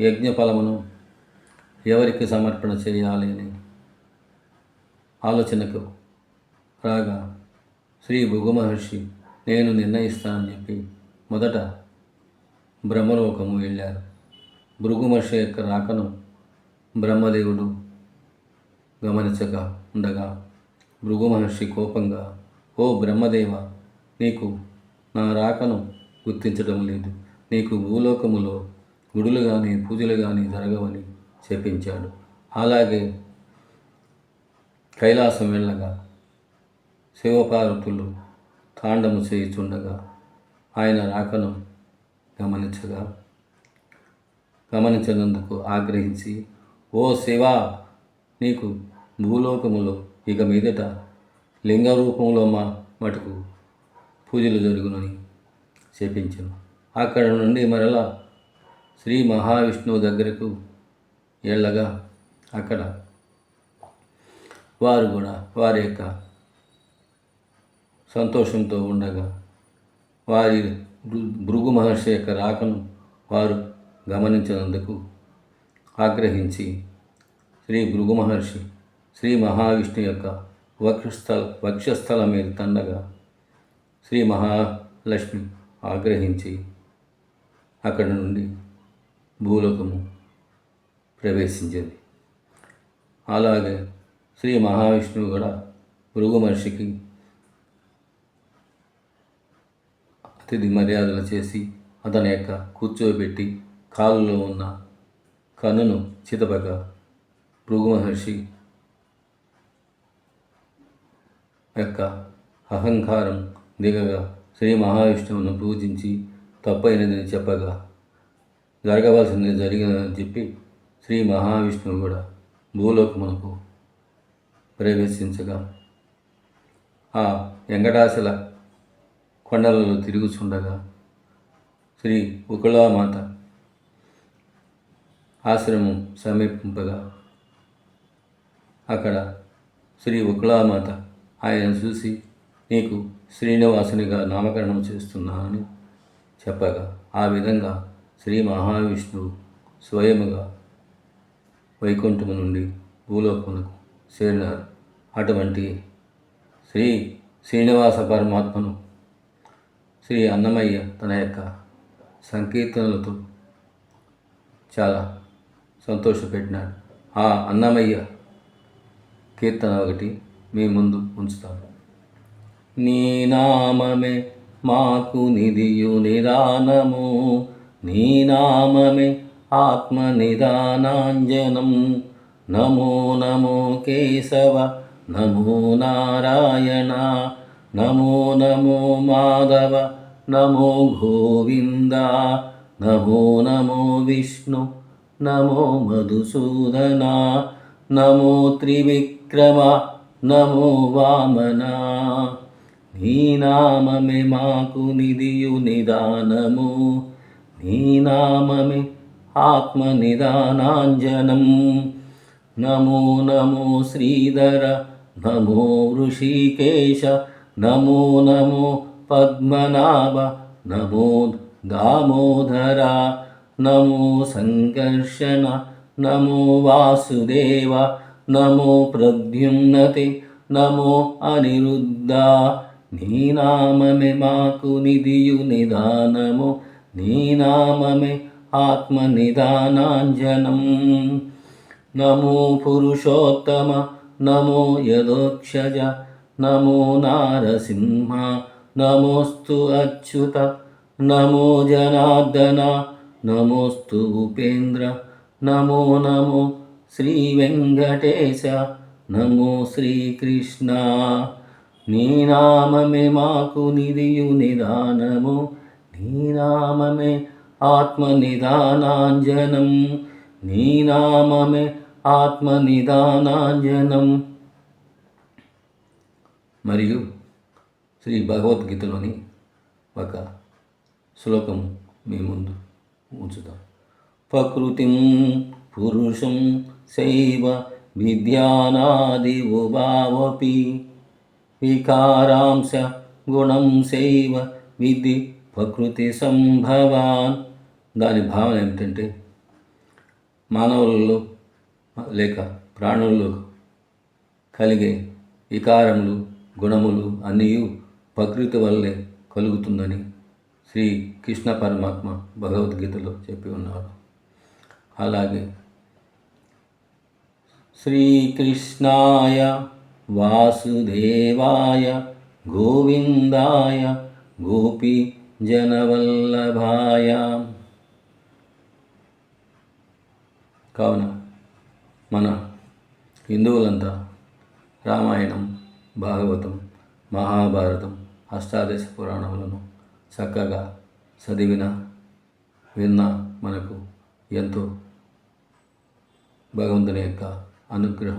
యజ్ఞఫలమును ఎవరికి సమర్పణ చేయాలి అని ఆలోచనకు రాగా శ్రీ భృగుమహర్షి నేను నిర్ణయిస్తానని చెప్పి మొదట బ్రహ్మలోకము వెళ్ళారు. భృగుమహర్షి యొక్క రాకను బ్రహ్మదేవుడు గమనించక ఉండగా భృగుమహర్షి కోపంగా ఓ బ్రహ్మదేవ నీకు నా రాకను గుర్తించడం లేదు. నీకు భూలోకములో గుడులు కానీ పూజలు కానీ జరగవని చెప్పించాడు. అలాగే కైలాసం వెళ్ళగా శివపార్వతులు తాండము చేయుచుండగా ఆయన రాకను గమనించగా గమనించినందుకు ఆగ్రహించి ఓ శివ నీకు భూలోకములో ఇక మీదట లింగ రూపంలో మా మటుకు పూజలు జరుగునని చెప్పించాను. అక్కడ నుండి మరలా శ్రీ మహావిష్ణువు దగ్గరకు వెళ్ళగా అక్కడ వారు కూడా వారి యొక్క సంతోషంతో ఉండగా వారి భృగు మహర్షి యొక్క రాకను వారు గమనించినందుకు ఆగ్రహించి శ్రీ భృగు మహర్షి శ్రీ మహావిష్ణు యొక్క వక్షస్థల వక్షస్థలం మీద తండగా శ్రీ మహాలక్ష్మి ఆగ్రహించి అక్కడి నుండి భూలోకము ప్రవేశించింది. అలాగే శ్రీ మహావిష్ణువు కూడా భృగు మహర్షికి అతిథి మర్యాదలు చేసి అతని యొక్క కూర్చోబెట్టి కాలులో ఉన్న కన్నును చితపక భృగు మహర్షి యొక్క అహంకారం దిగగా శ్రీ మహావిష్ణువును పూజించి తప్పైనదని చెప్పగా జరగవలసింది జరిగిందని చెప్పి శ్రీ మహావిష్ణువు కూడా భూలోకమునకు ప్రవేశించగా ఆ వెంకటాచల కొండలలో తిరుగుచుండగా శ్రీ ఉకుళామాత ఆశ్రమం సమీపింపగా అక్కడ శ్రీ ఉకుళామాత ఆయన చూసి నీకు శ్రీనివాసునిగా నామకరణం చేస్తున్నానని చెప్పగా. ఆ విధంగా శ్రీ మహావిష్ణువు స్వయముగా వైకుంఠము నుండి భూలోకమునకు చేరినారు. అటువంటి శ్రీ శ్రీనివాస పరమాత్మను శ్రీ అన్నమయ్య తన యొక్క సంకీర్తనలతో చాలా సంతోషపెట్టినాడు. ఆ అన్నమయ్య కీర్తన ఒకటి మీ ముందు ఉంచుతాను. నీ నామమే మాకు నిధియు నిదానము. నీ నామమే ఆత్మ నిదానాంజనం నమో నమో కేశవ నమో నారాయణ నమో నమో మాధవ నమో గోవింద నమో నమో విష్ణు నమో మధుసూదన నమో త్రివిక్రమ నమో వామన నీ నామమే మాకు నిధియు నిదానము ी आत्मनिदानाञ्जनं नमो नमो श्रीधर नमो ऋषिकेश नमो नमो पद्मनाभ नमो दामोदरा नमो सङ्कर्षण नमो वासुदेव नमो प्रद्युन्नति नमो अनिरुद्धा। नीनाममे माकुनिधियुनिधानमो मे నీనామే ఆత్మ నిదానాంజనం నమో పురుషోత్తమ నమో యదోక్షజ నమో నారసింహ నమోస్తు అచ్యుత నమో జనార్దన నమోస్తు ఉపేంద్ర నమో నమో శ్రీ వెంకటేశ నమో శ్రీకృష్ణ నీనామమే మాకు నిధియు నిదానము నీ నామమే ఆత్మ నిదానాంజనం నీ నామమే ఆత్మ నిదానాంజనం మరియు శ్రీ భగవద్గీతలోని ఒక శ్లోకం మీ ముందు ఉంచుతాం. ప్రకృతిం పురుషం శైవ విద్యానాది ఉభావపి వికారాంశ గుణం శైవ విధి ప్రకృతి సంభవాన్. దాని భావన ఏమిటంటే మానవులలో లేక ప్రాణుల్లో కలిగే వికారములు గుణములు అన్నీ ప్రకృతి వల్లే కలుగుతుందని శ్రీ కృష్ణ పరమాత్మ భగవద్గీతలో చెప్పి ఉన్నారు. అలాగే శ్రీకృష్ణాయ వాసుదేవాయ గోవిందాయ గోపీ జనవల్లభాయాం. కావున మన హిందువులంతా రామాయణం భాగవతం మహాభారతం అష్టాదశ పురాణములను చక్కగా చదివిన విన్న మనకు ఎంతో భగవంతుని యొక్క అనుగ్రహం